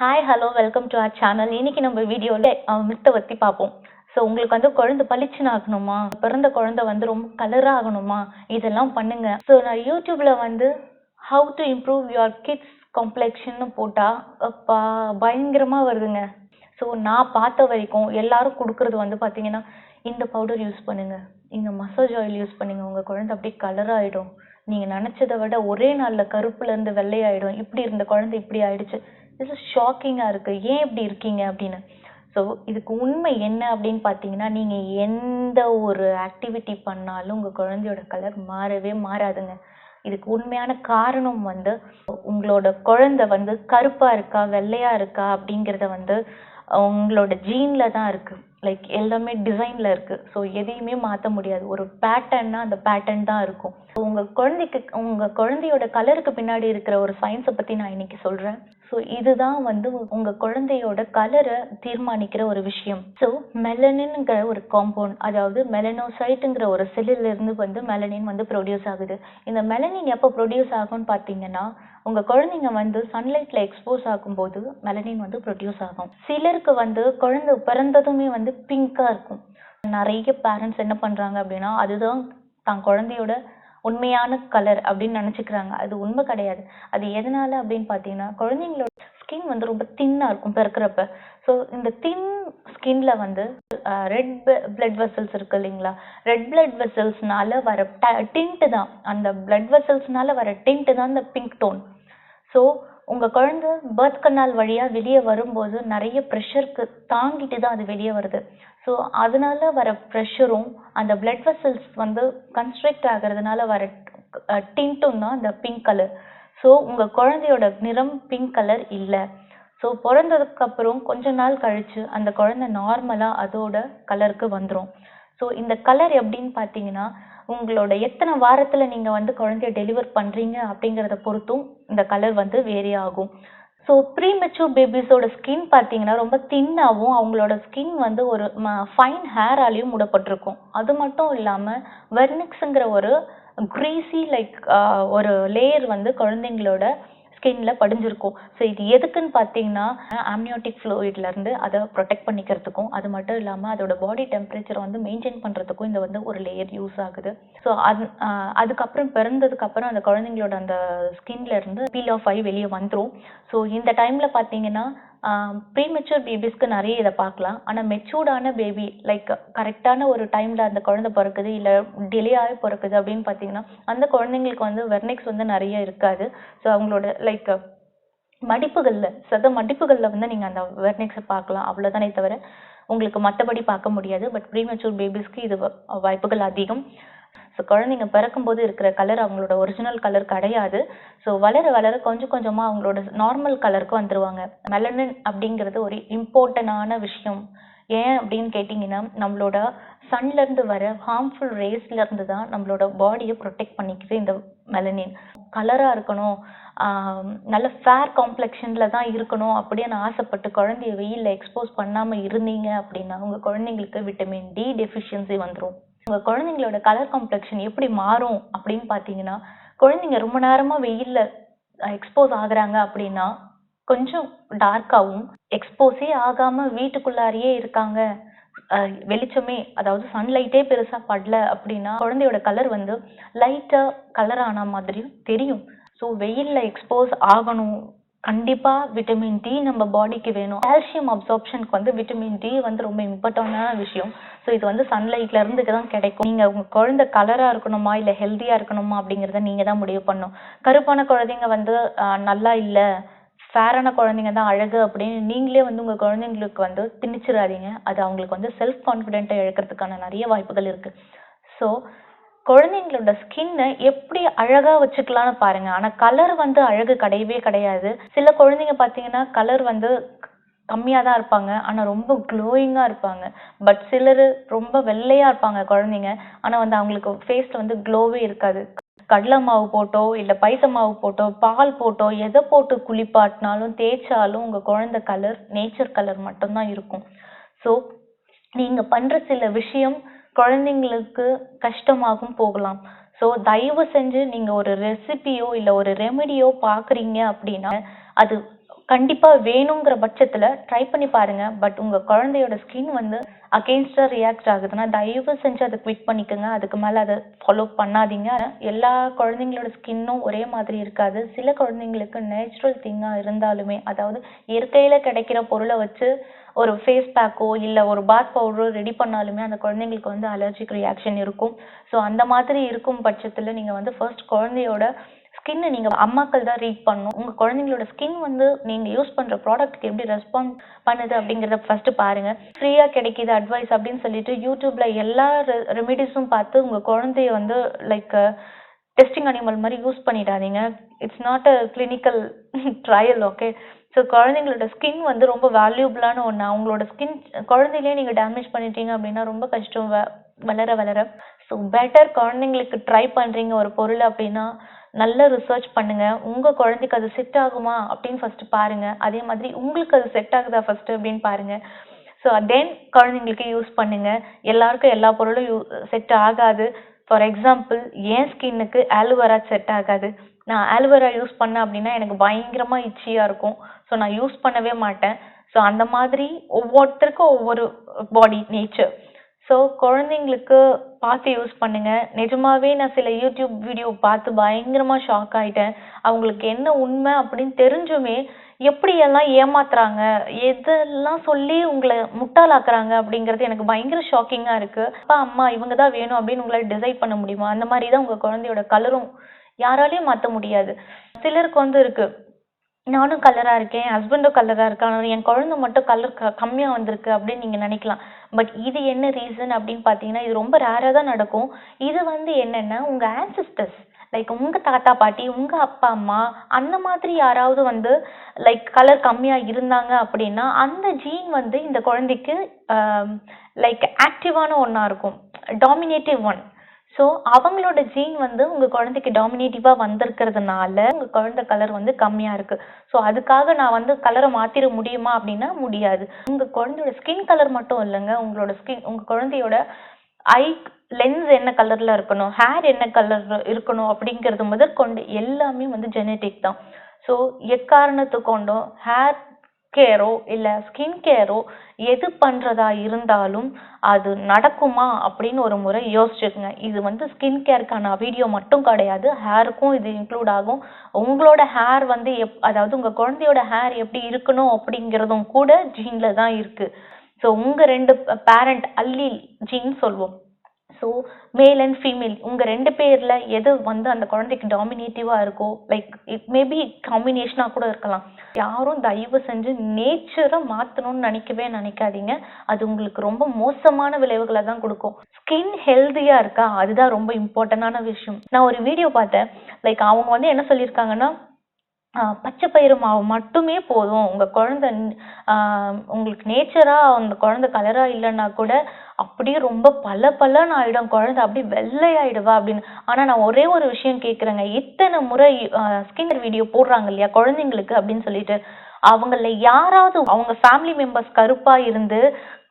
Hi hello welcome to our channel இன்னைக்கு நம்ம வீடியோவில் மித்தை பற்றி பார்ப்போம். ஸோ உங்களுக்கு வந்து குழந்தை பளிச்சுன்னு ஆகணுமா பிறந்த குழந்தை வந்து ரொம்ப கலராக ஆகணுமா? இதெல்லாம் பண்ணுங்க. ஸோ நான் யூடியூப்ல வந்து how to improve your kids காம்ப்ளெக்ஷன்னு போட்டால் அப்பா பயங்கரமாக வருதுங்க. ஸோ நான் பார்த்த வரைக்கும் எல்லாரும் கொடுக்குறது வந்து பார்த்தீங்கன்னா இந்த பவுடர் யூஸ் பண்ணுங்க. இந்த மசாஜ் ஆயில் யூஸ் பண்ணுங்க. உங்கள் குழந்தை அப்படியே கலர் ஆகிடும் நீங்கள் நினச்சதை விட ஒரே நாளில் கருப்புலேருந்து வெள்ளையாயிடும். இப்படி இருந்த குழந்தை இப்படி ஆயிடுச்சு. இஸ் ஷாக்கிங்காக இருக்குது ஏன் இப்படி இருக்கீங்க அப்படின்னு? ஸோ இதுக்கு உண்மை என்ன அப்படின்னு பார்த்தீங்கன்னா நீங்கள் எந்த ஒரு ஆக்டிவிட்டி பண்ணாலும் உங்கள் குழந்தையோட கலர் மாறவே மாறாதுங்க. இதுக்கு உண்மையான காரணம் வந்து உங்களோட குழந்தை வந்து கருப்பாக இருக்கா வெள்ளையாக இருக்கா அப்படிங்கிறத வந்து உங்களோட ஜீனில் தான் இருக்குது லைக் எல்லாமே டிசைனில் இருக்குது ஸோ எதையுமே மாற்ற முடியாது. ஒரு பேட்டர்ன்னா அந்த பேட்டர்ன் தான் இருக்கும். உங்கள் குழந்தைக்கு உங்கள் குழந்தையோட கலருக்கு பின்னாடி இருக்கிற ஒரு சயின்ஸை பற்றி நான் இன்னைக்கு சொல்கிறேன் ஸோ இதுதான் வந்து உங்கள் குழந்தையோட கலரை தீர்மானிக்கிற ஒரு விஷயம். ஸோ மெலனின்ங்கிற ஒரு காம்பவுண்ட் அதாவது மெலனோசைட்டுங்கிற ஒரு செல்லில் இருந்து வந்து மெலனின் வந்து ப்ரொடியூஸ் ஆகுது. இந்த மெலனின் எப்போ ப்ரொடியூஸ் ஆகும்னு பார்த்தீங்கன்னா உங்கள் குழந்தைங்க வந்து சன்லைட்டில் எக்ஸ்போஸ் ஆகும்போது மெலனின் வந்து ப்ரொடியூஸ் ஆகும். சிலருக்கு வந்து குழந்தை பிறந்ததுமே வந்து பிங்காக இருக்கும். நிறைய பேரண்ட்ஸ் என்ன பண்ணுறாங்க அப்படின்னா அதுதான் தான் குழந்தையோட உண்மையான கலர் அப்படின்னு நினச்சிக்கிறாங்க. அது உண்மை கிடையாது. அது எதனால அப்படின்னு பார்த்தீங்கன்னா குழந்தைங்களோட ஸ்கின் வந்து ரொம்ப தின்னாக இருக்கும் பிறக்கிறப்ப. ஸோ இந்த தின் ஸ்கின்ல வந்து ரெட் பிளட் வெசல்ஸ் இருக்கு இல்லைங்களா? ரெட் பிளட் வெசல்ஸ்னால வர டிண்ட் தான். அந்த பிளட் வெசல்ஸ்னால வர டிண்ட் தான் இந்த பிங்க் டோன் ஸோ உங்கள் குழந்தை பர்த் கனால் வழியாக வெளியே வரும்போது நிறைய ப்ரெஷருக்கு தாங்கிட்டு தான் அது வெளியே வருது. ஸோ அதனால வர ப்ரெஷரும் அந்த பிளட் வெசல்ஸ் வந்து கன்ஸ்ட்ரக்ட் ஆகிறதுனால வர டிண்ட்டும் தான் இந்த பிங்க் கலர் ஸோ உங்கள் குழந்தையோட நிறம் பிங்க் கலர் இல்லை. ஸோ பிறந்ததுக்கப்புறம் கொஞ்ச நாள் கழித்து அந்த குழந்தை நார்மலாக அதோட கலருக்கு வந்துடும் ஸோ இந்த கலர் எப்படின்னு பார்த்தீங்கன்னா உங்களோட எத்தனை வாரத்தில் நீங்கள் வந்து குழந்தைய டெலிவர் பண்ணுறீங்க அப்படிங்கிறத பொறுத்தும் இந்த கலர் வந்து வேரி ஆகும். ஸோ ப்ரீ மெச்சூர் பேபிஸோட ஸ்கின் பார்த்தீங்கன்னா ரொம்ப தின்னாகவும் அவங்களோட ஸ்கின் வந்து ஒரு ஃபைன் ஹேராலையும் மூடப்பட்டிருக்கும். அது மட்டும் இல்லாமல் வெர்னிக்ஸுங்கிற ஒரு க்ரீஸி லைக் ஒரு லேயர் வந்து குழந்தைங்களோட ஸ்கின்ல படிஞ்சிருக்கும். ஸோ இது எதுக்குன்னு பார்த்தீங்கன்னா ஆம்னியோட்டிக் ஃப்ளூயிட்லேருந்து அதை ப்ரொடெக்ட் பண்ணிக்கிறதுக்கும் அது மட்டும் இல்லாமல் அதோட பாடி டெம்பரேச்சரை வந்து மெயின்டைன் பண்ணுறதுக்கும் இந்த வந்து ஒரு லேயர் யூஸ் ஆகுது. ஸோ அது அதுக்கப்புறம் பிறந்ததுக்கப்புறம் அந்த குழந்தைங்களோட அந்த ஸ்கின்ல இருந்து பீல் ஆஃப் ஆகி வெளியே வந்துடும் ஸோ இந்த டைமில் பார்த்தீங்கன்னா ப்ரீமெச்சூர் பேபிஸ்க்கு நிறைய இதை பார்க்கலாம். ஆனால் மெச்சூர்டான பேபி லைக் கரெக்டான ஒரு டைமில் அந்த குழந்தை பிறக்குது இல்லை டிலே ஆகி பிறக்குது அப்படின்னு பார்த்தீங்கன்னா அந்த குழந்தைங்களுக்கு வந்து வெர்னிக்ஸ் வந்து நிறைய இருக்காது. ஸோ அவங்களோட லைக் மடிப்புகளில் சத மடிப்புகளில் வந்து நீங்கள் அந்த வெர்னிக்ஸை பார்க்கலாம். அவ்வளோதானே தவிர உங்களுக்கு மற்றபடி பார்க்க முடியாது. பட் ப்ரீமெச்சூர் பேபிஸ்க்கு இது வாய்ப்புகள் அதிகம். ஸோ குழந்தைங்க பிறக்கும்போது இருக்கிற கலர் அவங்களோட ஒரிஜினல் கலர் கிடையாது. ஸோ வளர வளர கொஞ்சம் கொஞ்சமாக அவங்களோட நார்மல் கலருக்கு வந்துருவாங்க. மெலனின் அப்படிங்கிறது ஒரு இம்பார்ட்டண்டான விஷயம். ஏன் அப்படின்னு கேட்டிங்கன்னா நம்மளோட சன்லேருந்து வர ஹார்ம்ஃபுல் ரேஸ்லேருந்து தான் நம்மளோட பாடியை ப்ரொடெக்ட் பண்ணிக்குது இந்த மெலனின் கலராக இருக்கணும். நல்ல ஃபேர் காம்ப்ளெக்ஷனில் தான் இருக்கணும் அப்படின்னு ஆசைப்பட்டு குழந்தைய வெயிலில் எக்ஸ்போஸ் பண்ணாமல் இருந்தீங்க அப்படின்னா உங்கள் குழந்தைங்களுக்கு விட்டமின் டி டெஃபிஷியன்சி வந்துடும் உங்கள் குழந்தைங்களோட கலர் காம்ப்ளெக்ஷன் எப்படி மாறும் அப்படின்னு பார்த்தீங்கன்னா குழந்தைங்க ரொம்ப நேரமாக வெயிலில் எக்ஸ்போஸ் ஆகுறாங்க அப்படின்னா கொஞ்சம் டார்க்காகவும் எக்ஸ்போஸே ஆகாமல் வீட்டுக்குள்ளாரையே இருக்காங்க. வெளிச்சமே அதாவது சன்லைட்டே பெருசாக படல அப்படின்னா குழந்தையோட கலர் வந்து லைட்டாக கலர் ஆன மாதிரியும் தெரியும். ஸோ வெயிலில் எக்ஸ்போஸ் ஆகணும் கண்டிப்பாக விட்டமின் டி நம்ம பாடிக்கு வேணும். கால்சியம் அப்சார்ப்ஷனுக்கு வந்து விட்டமின் டி வந்து ரொம்ப இம்பார்ட்டண்டான விஷயம். ஸோ இது வந்து சன்லைட்ல இருந்து தான் கிடைக்கும். நீங்கள் உங்கள் குழந்தை கலராக இருக்கணுமா இல்லை ஹெல்த்தியாக இருக்கணுமா அப்படிங்கிறத நீங்கள் தான் முடிவு பண்ணணும். கருப்பான குழந்தைங்க வந்து நல்லா இல்லை. ஃபேரான குழந்தைங்க தான் அழகு அப்படின்னு நீங்களே வந்து உங்கள் குழந்தைங்களுக்கு வந்து திணிச்சிடாதீங்க. அது அவங்களுக்கு வந்து செல்ஃப் கான்ஃபிடென்ட்டை இழக்கிறதுக்கான நிறைய வாய்ப்புகள் இருக்குது ஸோ குழந்தைங்களோட ஸ்கின்னை எப்படி அழகா வச்சுக்கலாம்னு பாருங்க. ஆனா கலர் வந்து அழகு கிடையவே கிடையாது. சில குழந்தைங்க பார்த்தீங்கன்னா கலர் வந்து கம்மியாக தான் இருப்பாங்க. ஆனால் ரொம்ப க்ளோயிங்காக இருப்பாங்க. பட் சிலர் ரொம்ப வெள்ளையாக இருப்பாங்க குழந்தைங்க. ஆனால் வந்து அவங்களுக்கு ஃபேஸில் வந்து க்ளோவே இருக்காது. கடலை மாவு போட்டோ இல்லை பைத்த மாவு போட்டோ பால் போட்டோ எதை போட்டு குளிப்பாட்டினாலும் தேய்ச்சாலும் உங்கள் குழந்தை கலர் நேச்சர் கலர் மட்டும்தான் இருக்கும். ஸோ நீங்கள் பண்ணுற சில விஷயம் குழந்தைங்களுக்கு கஷ்டமாகவும் போகலாம். ஸோ தயவு செஞ்சு நீங்கள் ஒரு ரெசிபியோ இல்லை ஒரு ரெமிடியோ பார்க்குறீங்க அப்படின்னா அது கண்டிப்பாக வேணுங்கிற பட்சத்தில் ட்ரை பண்ணி பாருங்க. பட் உங்கள் குழந்தையோட ஸ்கின் வந்து அகெயின்ஸ்டாக ரியாக்ட் ஆகுதுன்னா தயவு செஞ்சு அதை குவிட் பண்ணிக்கோங்க. அதுக்கு மேலே அதை ஃபாலோ பண்ணாதீங்க. எல்லா குழந்தைங்களோட ஸ்கின்னும் ஒரே மாதிரி இருக்காது. சில குழந்தைங்களுக்கு நேச்சுரல் திங்காக இருந்தாலுமே அதாவது இயற்கையில் கிடைக்கிற பொருளை வச்சு ஒரு ஃபேஸ் பேக்கோ இல்லை ஒரு பாத் பவுடரோ ரெடி பண்ணாலுமே அந்த குழந்தைங்களுக்கு வந்து அலர்ஜிக் ரியாக்ஷன் இருக்கும். ஸோ அந்த மாதிரி இருக்கும் பட்சத்தில் நீங்கள் வந்து ஃபர்ஸ்ட் குழந்தையோட ஸ்கின்னை நீங்கள் அம்மாக்கள் தான் ரீட் பண்ணணும். உங்கள் குழந்தைங்களோட ஸ்கின் வந்து நீங்கள் யூஸ் பண்ணுற ப்ராடக்ட்க்கு எப்படி ரெஸ்பாண்ட் பண்ணுது அப்படிங்கிறத ஃபஸ்ட்டு பாருங்கள் ஃப்ரீயாக கிடைக்கிது அட்வைஸ் அப்படின்னு சொல்லிட்டு யூடியூப்பில் எல்லா ரெமிடிஸும் பார்த்து உங்கள் குழந்தைய வந்து லைக் டெஸ்டிங் அனிமல் மாதிரி யூஸ் பண்ணிடாதீங்க. It's not a clinical trial okay so குழந்தைங்களோட ஸ்கின் வந்து ரொம்ப வேல்யூபிளான ஒன்று அவங்களோட ஸ்கின் குழந்தையிலே நீங்கள் டேமேஜ் பண்ணிட்டீங்க அப்படின்னா ரொம்ப கஷ்டம் வ வளர வளர. ஸோ பெட்டர் குழந்தைங்களுக்கு ட்ரை பண்ணுறீங்க ஒரு பொருள் அப்படின்னா நல்ல ரிசர்ச் பண்ணுங்க. உங்கள் குழந்தைக்கு அது செட் ஆகுமா அப்படின்னு ஃபஸ்ட்டு பாருங்க. அதே மாதிரி உங்களுக்கு அது செட் ஆகுதா ஃபஸ்ட்டு அப்படின்னு பாருங்க. ஸோ தென் குழந்தைங்களுக்கு யூஸ் பண்ணுங்க. எல்லாருக்கும் எல்லா பொருளும் யூ செட் ஆகாது. ஃபார் எக்ஸாம்பிள் என் ஸ்கின்னுக்கு ஆலுவேரா செட் ஆகாது. நான் ஆலுவேரா யூஸ் பண்ணேன் அப்படின்னா எனக்கு பயங்கரமாக இச்சியாக இருக்கும். ஸோ நான் யூஸ் பண்ணவே மாட்டேன். ஸோ அந்த மாதிரி ஒவ்வொருத்தருக்கும் ஒவ்வொரு பாடி நேச்சர் ஸோ குழந்தைங்களுக்கு பார்த்து யூஸ் பண்ணுங்க. நிஜமாவே நான் சில யூடியூப் வீடியோ பார்த்து பயங்கரமாக ஷாக் ஆயிட்டேன். அவங்களுக்கு என்ன உண்மை அப்படின்னு தெரிஞ்சுமே எப்படியெல்லாம் ஏமாத்துறாங்க எதெல்லாம் சொல்லி உங்களை முட்டாளாக்குறாங்க அப்படிங்கிறது எனக்கு பயங்கர ஷாக்கிங்காக இருக்கு. அப்பா அம்மா இவங்க தான் வேணும் அப்படின்னு உங்களால் டிசைட் பண்ண முடியுமா? அந்த மாதிரி தான் உங்கள் குழந்தையோட கலரும் யாராலையும் மாற்ற முடியாது. சிலருக்கு வந்து இருக்கு. நானும் கலரா இருக்கேன் ஹஸ்பண்டும் கலரா இருக்கான் என் குழந்தை மட்டும் கலர் க கம்மியா வந்திருக்கு அப்படின்னு நீங்க நினைக்கலாம். பட் இது என்ன ரீசன் அப்படின்னு பார்த்தீங்கன்னா இது ரொம்ப ரேராக தான் நடக்கும். இது வந்து என்னன்னா உங்க ஆன்சிஸ்டர்ஸ் லைக் உங்க தாத்தா பாட்டி உங்க அப்பா அம்மா அந்த மாதிரி யாராவது வந்து லைக் கலர் கம்மியா இருந்தாங்க அப்படின்னா அந்த ஜீன் வந்து இந்த குழந்தைக்கு லைக் ஆக்டிவான ஒன்றா இருக்கும். டாமினேட்டிவ் ஒன் ஸோ அவங்களோட ஜீன் வந்து உங்கள் குழந்தைக்கு டாமினேட்டிவாக வந்திருக்கிறதுனால உங்கள் குழந்தை கலர் வந்து கம்மியாக இருக்குது ஸோ அதுக்காக நான் வந்து கலரை மாற்றிட முடியுமா அப்படின்னா முடியாது. உங்கள் குழந்தையோட ஸ்கின் கலர் மட்டும் இல்லைங்க. உங்களோட ஸ்கின் உங்கள் குழந்தையோட ஐ லென்ஸ் என்ன கலரில் இருக்கணும் ஹேர் என்ன கலர் இருக்கணும் அப்படிங்கிறது முதற்கொண்டு எல்லாமே வந்து ஜெனட்டிக் தான். ஸோ எக்காரணத்து கொண்டும் ஹேர் கேரோ இல்லை ஸ்கின் கேரோ எது பண்ணுறதா இருந்தாலும் அது நடக்குமா அப்படின்னு ஒரு முறை யோசிச்சுக்கோங்க. இது வந்து ஸ்கின் கேருக்கான வீடியோ மட்டும் கிடையாது ஹேருக்கும் இது இன்க்ளூட் ஆகும். உங்களோட ஹேர் வந்து எப் அதாவது உங்கள் குழந்தையோட ஹேர் எப்படி இருக்கணும் அப்படிங்கிறதும் கூட ஜீனில் தான் இருக்குது ஸோ உங்கள் ரெண்டு பேரண்ட் அல்லி ஜீன் சொல்வோம். ஸோ மேல் அண்ட் ஃபீமேல் உங்கள் ரெண்டு பேரில் எது வந்து அந்த குழந்தைக்கு டாமினேட்டிவாக இருக்கோ லைக் இட் மேபி காம்பினேஷனாக கூட இருக்கலாம். யாரும் தயவு செஞ்சு நேச்சரை மாற்றணும்னு நினைக்கவே நினைக்காதீங்க. அது உங்களுக்கு ரொம்ப மோசமான விளைவுகளை தான் கொடுக்கும். ஸ்கின் ஹெல்த்தியாக இருக்கா? அதுதான் ரொம்ப இம்பார்ட்டண்டான விஷயம். நான் ஒரு வீடியோ பார்த்தேன். லைக் அவங்க வந்து என்ன சொல்லியிருக்காங்கன்னா பச்சை பயிறு மாவு மட்டுமே போதும். உங்க குழந்தை உங்களுக்கு நேச்சரா அந்த குழந்தை கலரா இல்லைன்னா கூட அப்படியே ரொம்ப பல பலன்னு ஆயிடும். குழந்தை அப்படியே வெள்ளையாயிடுவா அப்படின்னு. ஆனா நான் ஒரே ஒரு விஷயம் கேக்குறேங்க இத்தனை முறை ஸ்கின் வீடியோ போடுறாங்க இல்லையா? குழந்தைங்களுக்கு அப்படின்னு சொல்லிட்டு. அவங்கள யாராவது அவங்க ஃபேமிலி மெம்பர்ஸ் கருப்பா இருந்து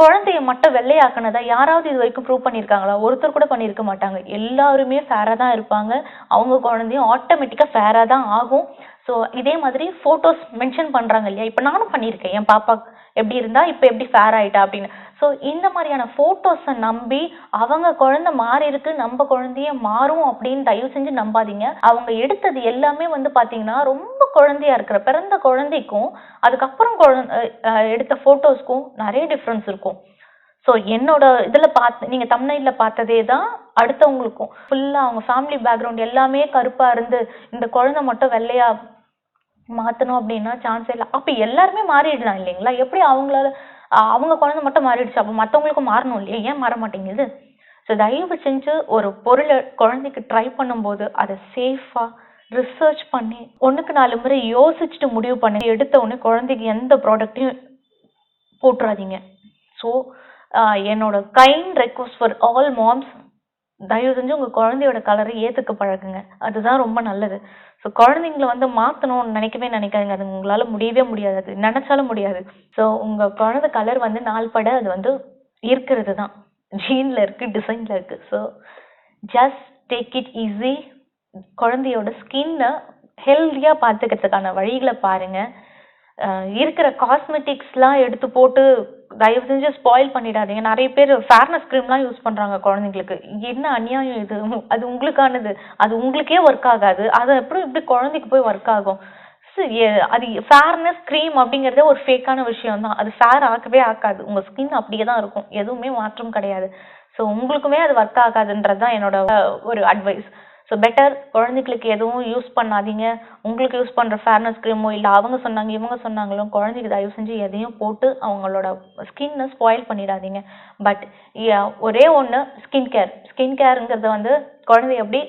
குழந்தைய மட்டும் வெள்ளையாக்குனதா யாராவது இது வரைக்கும் ப்ரூவ் பண்ணியிருக்காங்களா? ஒருத்தர் கூட பண்ணியிருக்க மாட்டாங்க. எல்லாருமே ஃபேராக தான் இருப்பாங்க. அவங்க குழந்தையும் ஆட்டோமேட்டிக்காக ஃபேராக தான் ஆகும். ஸோ இதே மாதிரி ஃபோட்டோஸ் மென்ஷன் பண்ணுறாங்க இல்லையா? இப்போ நானும் பண்ணியிருக்கேன். என் பாப்பா எப்படி இருந்தா இப்போ எப்படி ஃபேர் ஆகிட்டா அப்படின்னு. ஸோ இந்த மாதிரியான ஃபோட்டோஸை நம்பி அவங்க குழந்தை மாறி இருக்கு நம்ம குழந்தைய மாறும் அப்படின்னு தயவு செஞ்சு நம்பாதீங்க. அவங்க எடுத்தது எல்லாமே வந்து பார்த்தீங்கன்னா ரொம்ப குழந்தையா இருக்கிற பிறந்த குழந்தைக்கும் அதுக்கப்புறம் குழந்தை எடுத்த ஃபோட்டோஸ்க்கும் நிறைய டிஃப்ரென்ஸ் இருக்கும். ஸோ என்னோட இதில் பார்த்து நீங்கள் தமிழ்நாட்டில் பார்த்ததே தான் அடுத்தவங்களுக்கும். ஃபுல்லாக அவங்க ஃபேமிலி பேக்ரவுண்ட் எல்லாமே கருப்பாக இருந்து இந்த குழந்தை மட்டும் வெள்ளையாக மாற்றணும் அப்படின்னா சான்ஸே இல்லை. அப்போ எல்லாருமே மாறிடலாம் இல்லைங்களா? எப்படி அவங்களால அவங்க குழந்தை மட்டும் மாறிடுச்சு அப்போ மற்றவங்களுக்கும் மாறணும் இல்லையா? ஏன் மாற மாட்டேங்குது? ஸோ தயவு செஞ்சு ஒரு பொருளை குழந்தைக்கு ட்ரை பண்ணும்போது அதை சேஃபாக ரிசர்ச் பண்ணி ஒன்றுக்கு நாலு முறை யோசிச்சுட்டு முடிவு பண்ணி எடுத்த உடனே குழந்தைக்கு எந்த ப்ராடக்ட்டையும் போட்டுறாதீங்க. ஸோ என்னோட kind request for all moms தயவு செஞ்சு உங்கள் குழந்தையோட கலரை ஏற்றுக்க பழகுங்க. அதுதான் ரொம்ப நல்லது. ஸோ குழந்தைங்கள வந்து மாற்றணும்னு நினைக்கவே நினைக்காதுங்க. அது உங்களால் முடியவே முடியாது. அது நினச்சாலும் முடியாது. ஸோ உங்கள் குழந்தை கலர் வந்து நாள்பட அது வந்து இருக்கிறது தான் ஜீனில் இருக்குது டிசைனில் இருக்குது so just take it easy குழந்தையோட ஸ்கின்னை ஹெல்த்தியாக பார்த்துக்கிறதுக்கான வழிகளை பாருங்கள் இருக்கிற காஸ்மெட்டிக்ஸ்லாம் எடுத்து போட்டு தயவு செஞ்சு ஸ்பாயில் பண்ணிடாதீங்க. நிறைய பேர் ஃபேர்னஸ் க்ரீம்லாம் யூஸ் பண்ணுறாங்க குழந்தைங்களுக்கு. என்ன அநியாயம் இது? அது உங்களுக்கானது. அது உங்களுக்கே ஒர்க் ஆகாது. அது எப்படி இப்படி குழந்தைக்கு போய் ஒர்க் ஆகும்? அது ஃபேர்னஸ் க்ரீம் அப்படிங்கிறதே ஒரு ஃபேக்கான விஷயம் தான் அது ஃபேர் ஆக்கவே ஆக்காது உங்க ஸ்கின் அப்படியே தான் இருக்கும். எதுவுமே மாற்றம் கிடையாது. ஸோ உங்களுக்குமே அது ஒர்க் ஆகாதுன்றது தான் என்னோட ஒரு அட்வைஸ் ஸோ பெட்டர் குழந்தைகளுக்கு எதுவும் யூஸ் பண்ணாதீங்க. உங்களுக்கு யூஸ் பண்ணுற ஃபேர்னஸ் க்ரீமோ இல்லை அவங்க சொன்னாங்க இவங்க சொன்னாங்களோ குழந்தைக்கு தயவு செஞ்சு எதையும் போட்டு அவங்களோட ஸ்கின்னை ஸ்பாயில் பண்ணிடாதீங்க. பட் ஒரே ஒன்று ஸ்கின் கேர் ஸ்கின் கேருங்கிறது வந்து குழந்தை எப்படி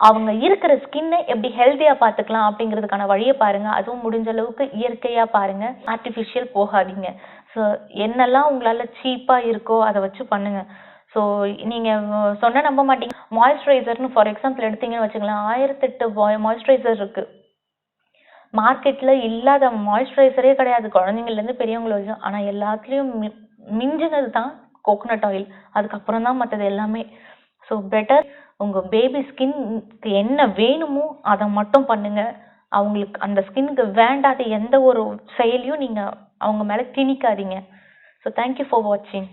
அவங்க இருக்கிற ஸ்கின்னை எப்படி ஹெல்த்தியாக பார்த்துக்கலாம் அப்படிங்கிறதுக்கான வழியை பாருங்க. அதுவும் முடிஞ்ச அளவுக்கு இயற்கையாக பாருங்க. ஆர்டிஃபிஷியல் போகாதீங்க. ஸோ என்னெல்லாம் உங்களால் சீப்பாக இருக்கோ அதை வச்சு பண்ணுங்கள் ஸோ நீங்கள் சொன்ன நம்ப மாட்டீங்க. மாய்ஸ்சரைசர்னு ஃபார் எக்ஸாம்பிள் எடுத்தீங்கன்னு வச்சுக்கலாம் ஆயிரத்தெட்டு மாய்ஸ்சரைசர் இருக்குது மார்க்கெட்டில் இல்லாத மாய்ஸ்சரைசரே கிடையாது. குழந்தைங்கள்லேருந்து பெரியவங்கள வரைக்கும். ஆனால் எல்லாத்துலேயும் மி- மிஞ்சினது தான் கோகோனட் ஆயில் அதுக்கப்புறம் தான் மற்றது எல்லாமே. ஸோ பெட்டர் உங்கள் பேபி ஸ்கின்க்கு என்ன வேணுமோ அதை மட்டும் பண்ணுங்கள் அவங்களுக்கு அந்த ஸ்கின்னுக்கு வேண்டாத எந்த ஒரு செயலையும் நீங்கள் அவங்க மேலே திணிக்காதீங்க. ஸோ தேங்க்யூ ஃபார் வாட்சிங்